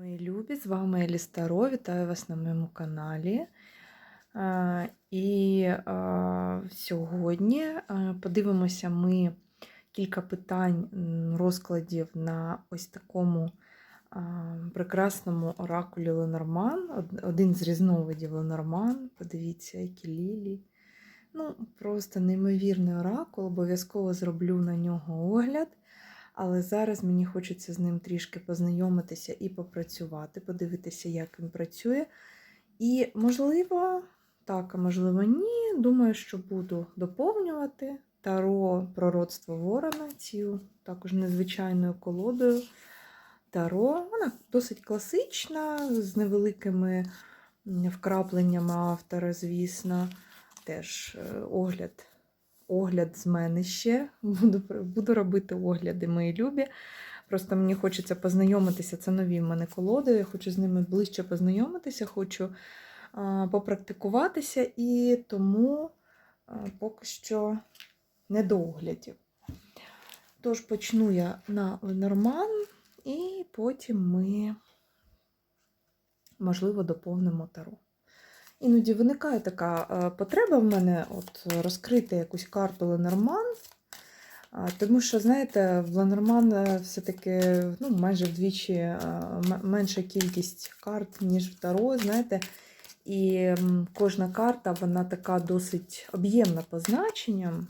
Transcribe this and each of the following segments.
Мої любі, з вами Елі Старо, вітаю вас на моєму каналі. І сьогодні подивимося ми кілька питань розкладів на ось такому прекрасному оракулі Ленорман. Один з різновидів Ленорман. Подивіться, які лілії. Ну, просто неймовірний оракул. Обов'язково зроблю на нього огляд. Але зараз мені хочеться з ним трішки познайомитися і попрацювати, подивитися, як він працює. І, можливо, так, а можливо, ні. Думаю, що буду доповнювати таро пророцтво Ворона, цю також незвичайною колодою. Таро. Вона досить класична, з невеликими вкрапленнями автора, звісно. Теж е, огляд огляд з мене ще. Буду, буду робити огляди, мої любі. Просто мені хочеться познайомитися. Це нові в мене колоди. Я хочу з ними ближче познайомитися, хочу а, попрактикуватися, і тому а, поки що не до оглядів. Тож почну я на Ленорман, і потім ми, можливо, доповнимо таро. Іноді виникає така е, потреба в мене от, розкрити якусь карту Ленорман. Тому що, знаєте, в Ленорман е, все-таки ну, майже вдвічі е, менша кількість карт, ніж в Таро, знаєте. І кожна карта вона така досить об'ємна по значенням.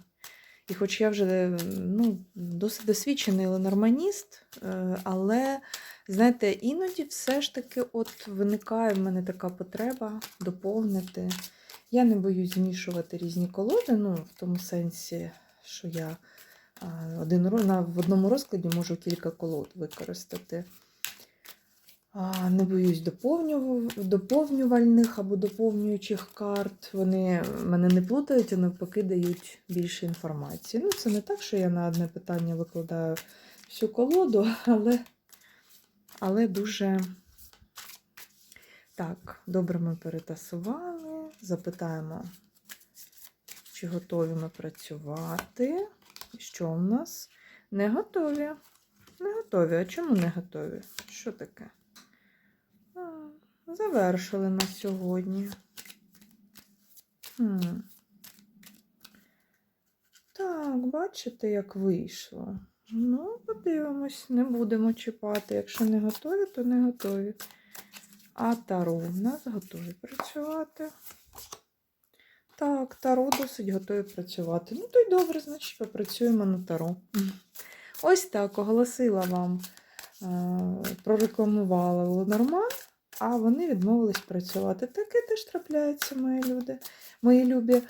І хоч я вже ну, досить досвідчений ленорманіст, але Знаєте, іноді все ж таки от виникає в мене така потреба доповнити. Я не боюсь змішувати різні колоди, ну, в тому сенсі, що я один, на, в одному розкладі можу кілька колод використати. Не боюсь доповнюв- доповнювальних або доповнюючих карт. Вони мене не плутають, а навпаки дають більше інформації. Ну, це не так, що я на одне питання викладаю всю колоду, але але дуже так, добре ми перетасували. Запитаємо, чи готові ми працювати. Що в нас? Не готові. Не готові. А чому не готові? Що таке? Завершили на сьогодні. Так, бачите, як вийшло. Ну, подивимось, не будемо чіпати. Якщо не готові, то не готові. А таро в нас готові працювати. Так, таро досить готові працювати. Ну, то й добре, значить, попрацюємо на таро. Ось так оголосила вам, е, прорекламувала Ленорман, а вони відмовились працювати. Таке теж трапляється, мої люди, мої любі.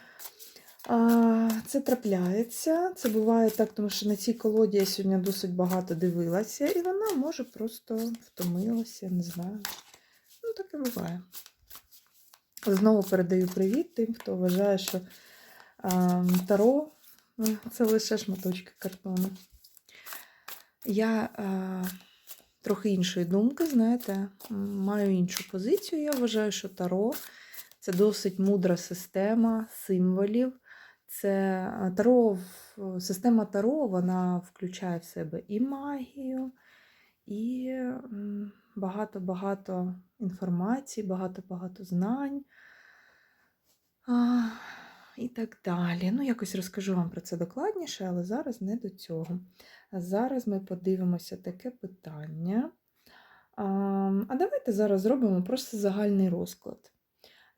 Це трапляється. Це буває так, тому що на цій колоді я сьогодні досить багато дивилася, і вона може просто втомилася, не знаю. Ну, таке буває. Знову передаю привіт тим, хто вважає, що а, таро е, це лише шматочки картону. Я а, трохи іншої думки, знаєте, маю іншу позицію. Я вважаю, що таро це досить мудра система символів. Це таро, система таро вона включає в себе і магію, і багато-багато інформації, багато-багато знань. І так далі. Ну, якось розкажу вам про це докладніше, але зараз не до цього. Зараз ми подивимося таке питання. А, давайте зараз зробимо просто загальний розклад.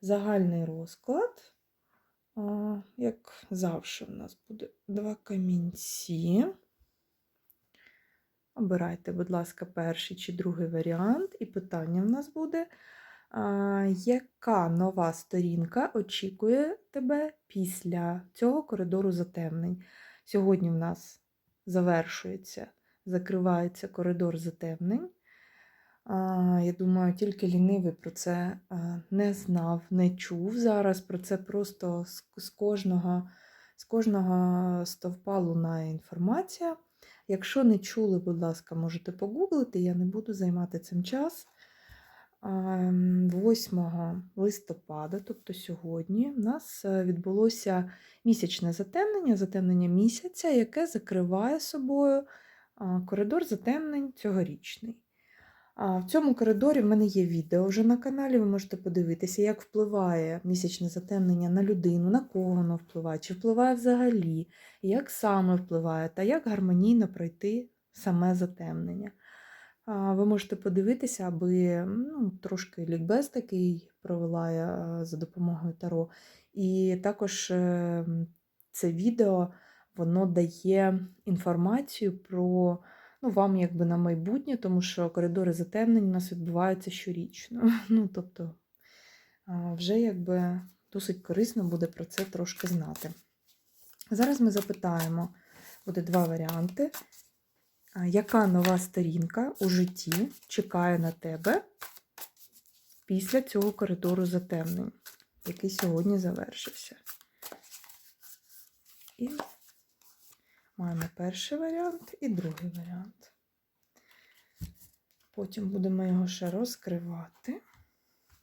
Загальний розклад, як завжди, у нас буде два камінці. Обирайте, будь ласка, перший чи другий варіант, і питання в нас буде, яка нова сторінка очікує тебе після цього коридору затемнень? Сьогодні в нас завершується, закривається коридор затемнень. Я думаю, тільки лінивий про це не знав, не чув зараз. Про це просто з, кожного, з кожного стовпа лунає інформація. Якщо не чули, будь ласка, можете погуглити, я не буду займати цим час. 8 листопада, тобто сьогодні, у нас е, відбулося місячне затемнення, затемнення місяця, яке закриває собою коридор затемнень цьогорічний. В цьому коридорі в мене є відео вже на каналі, ви можете подивитися, як впливає місячне затемнення на людину, на кого воно впливає, чи впливає взагалі, як саме впливає, та як гармонійно пройти саме затемнення. Ви можете подивитися, аби ну, трошки лікбез такий провела я е, за допомогою Таро. І також е, це відео воно дає інформацію про ну, вам якби на майбутнє, тому що коридори затемнень у нас відбуваються щорічно. Ну, тобто, вже якби досить корисно буде про це трошки знати. Зараз ми запитаємо, буде два варіанти. Яка нова сторінка у житті чекає на тебе після цього коридору затемнень, який сьогодні завершився? І маємо перший варіант і другий варіант. Потім будемо його ще розкривати.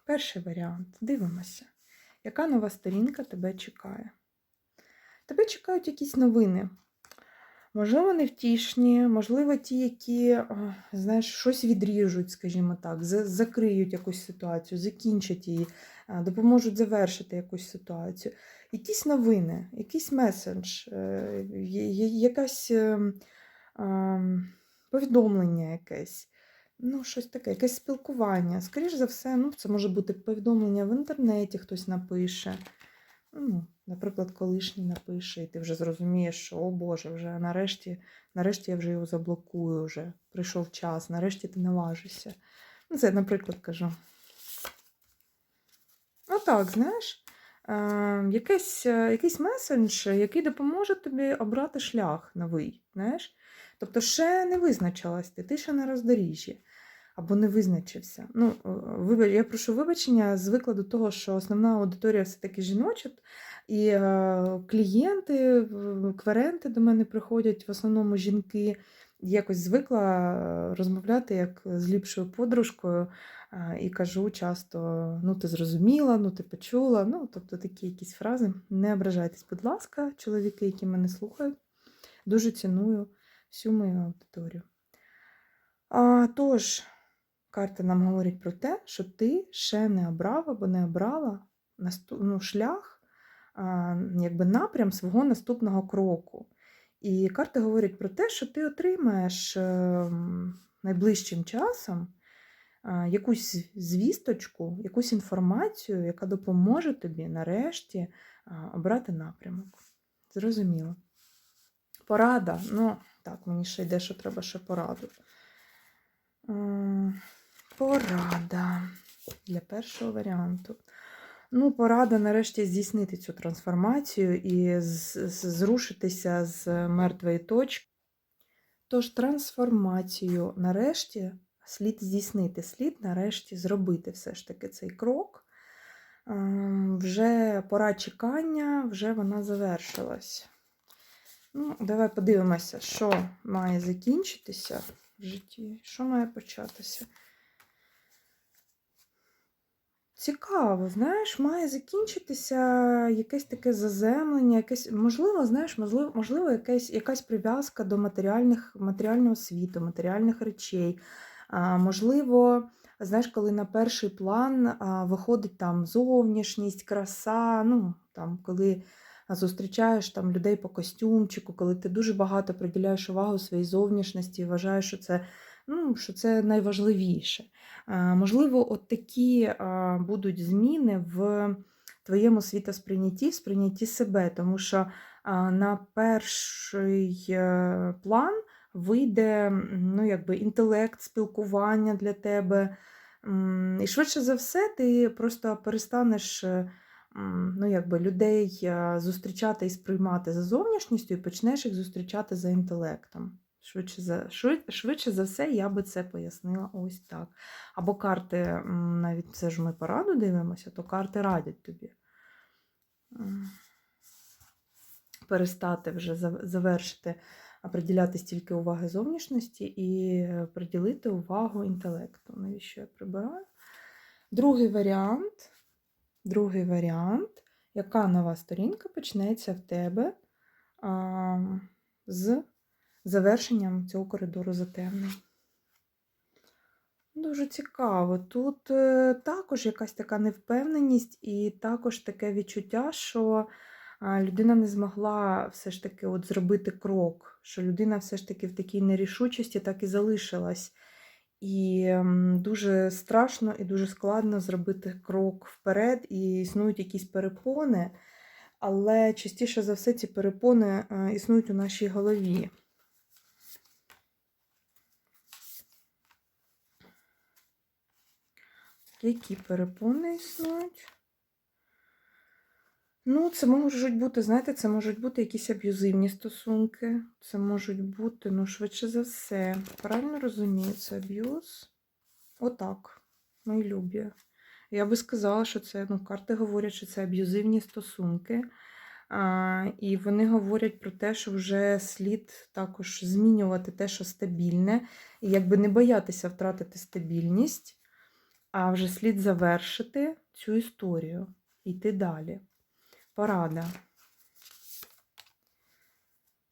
Перший варіант. Дивимося, яка нова сторінка тебе чекає. Тебе чекають якісь новини. Можливо, невтішні, можливо, ті, які, знаєш, щось відріжуть, скажімо так, закриють якусь ситуацію, закінчать її, допоможуть завершити якусь ситуацію. Якісь новини, якийсь меседж, е, якась ем, ем, повідомлення якесь. Ну, щось таке, якесь спілкування. Скоріше за все, ну, це може бути повідомлення в інтернеті, хтось напише. Ну, наприклад, колишній напише, і ти вже зрозумієш, що о Боже, вже нарешті, нарешті я вже його заблокую, вже прийшов час, нарешті ти наважишся. Ну, це, наприклад, кажу. Ну так, знаєш, е, якийсь, е, якийсь месендж, який допоможе тобі обрати шлях новий. знаєш. Тобто ще не визначилась ти, ти ще на роздоріжжі. Або не визначився. Ну, е, вибач, я прошу вибачення з викладу того, що основна аудиторія все-таки жіноча, і е, клієнти, кверенти до мене приходять в основному жінки. Якось звикла е, розмовляти як з ліпшою подружкою, і кажу часто: ну, ти зрозуміла, ну ти почула. Ну, тобто такі якісь фрази. Не ображайтесь, будь ласка, чоловіки, які мене слухають. Дуже ціную всю мою аудиторію. А, тож, карти нам говорять про те, що ти ще не обрав або не обрала ну, шлях, якби напрям свого наступного кроку. І карти говорять про те, що ти отримаєш ем, найближчим часом якусь звісточку, якусь інформацію, яка допоможе тобі нарешті обрати напрямок. Зрозуміло. Порада. Ну, так, мені ще йде, що треба ще пораду. Порада для першого варіанту. Ну, порада нарешті здійснити цю трансформацію і зрушитися з мертвої точки. Тож трансформацію нарешті слід здійснити, слід нарешті зробити все ж таки цей крок. Вже пора чекання, вже вона завершилась. Ну, давай подивимося, що має закінчитися в житті, що має початися. Цікаво, знаєш, має закінчитися якесь таке заземлення, якесь, можливо, знаєш, можливо, можливо якась, якась прив'язка до матеріальних, матеріального світу, матеріальних речей. А, можливо, знаєш, коли на перший план а, виходить там зовнішність, краса, ну, там, коли зустрічаєш там людей по костюмчику, коли ти дуже багато приділяєш увагу своїй зовнішності і вважаєш, що це, ну, що це найважливіше. Можливо, от такі будуть зміни в твоєму світосприйнятті, в сприйнятті себе, тому що на перший е, план вийде ну, якби, інтелект, спілкування для тебе. І швидше за все, ти просто перестанеш е, ну, якби, людей е, зустрічати і сприймати за зовнішністю, і почнеш їх зустрічати за інтелектом. Швидше за, швид- швидше за все, я би це пояснила ось так. Або карти, навіть це ж ми пораду дивимося, то карти радять тобі. Перестати вже завершити, а приділяти стільки уваги зовнішності і е, приділити увагу інтелекту. Навіщо я прибираю? Другий варіант. Другий варіант. Яка нова сторінка почнеться в тебе а, з завершенням цього коридору затемнень? Дуже цікаво. Тут е, також якась така невпевненість, і також таке відчуття, що людина не змогла все ж таки от зробити крок, що людина все ж таки в такій нерішучості так і залишилась. І дуже страшно і дуже складно зробити крок вперед, і існують якісь перепони, але частіше за все ці перепони е, існують у нашій голові. Які перепони існують? Ну, це можуть бути, знаєте, це можуть бути якісь аб'юзивні стосунки. Це можуть бути, ну, швидше за все. Правильно розумію, це аб'юз? Отак. Мої любі. Я би сказала, що це, ну, карти говорять, що це аб'юзивні стосунки. А, і вони говорять про те, що вже слід також змінювати те, що стабільне, і якби не боятися втратити стабільність а вже слід завершити цю історію, йти далі. Порада.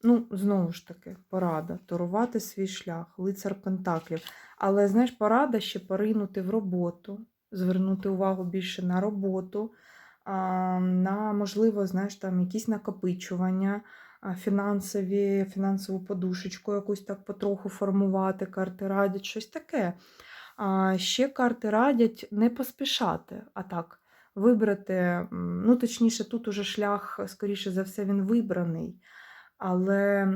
Ну, знову ж таки, порада. Торувати свій шлях, лицар Пентаклів. Але, знаєш, порада ще поринути в роботу, звернути увагу більше на роботу, на, можливо, знаєш, там якісь накопичування, фінансові, фінансову подушечку якусь так потроху формувати, карти радять, щось таке. Ще карти радять не поспішати, а так, вибрати, ну, точніше, тут уже шлях, скоріше за все, він вибраний, але е,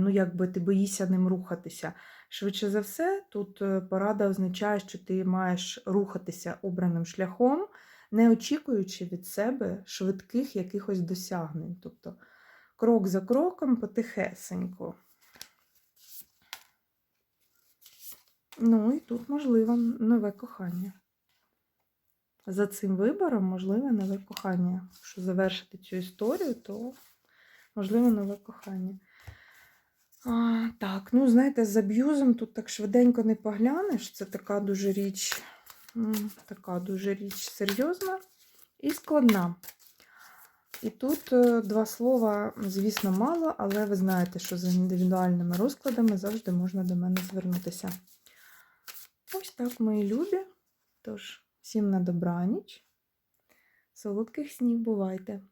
ну, якби ти боїшся ним рухатися. Швидше за все, тут е, порада означає, що ти маєш рухатися обраним шляхом, не очікуючи від себе швидких якихось досягнень. Тобто крок за кроком потихесенько. Ну, і тут можливо нове кохання. За цим вибором можливе нове кохання. Якщо завершити цю історію, то можливо нове кохання. А, Так, ну, знаєте, з аб'юзом тут так швиденько не поглянеш. Це така дуже річ, така дуже річ серйозна і складна. І тут е, два слова, звісно, мало, але ви знаєте, що за індивідуальними розкладами завжди можна до мене звернутися. Ось так, мої любі. Тож, всім на добраніч. Солодких снів бувайте!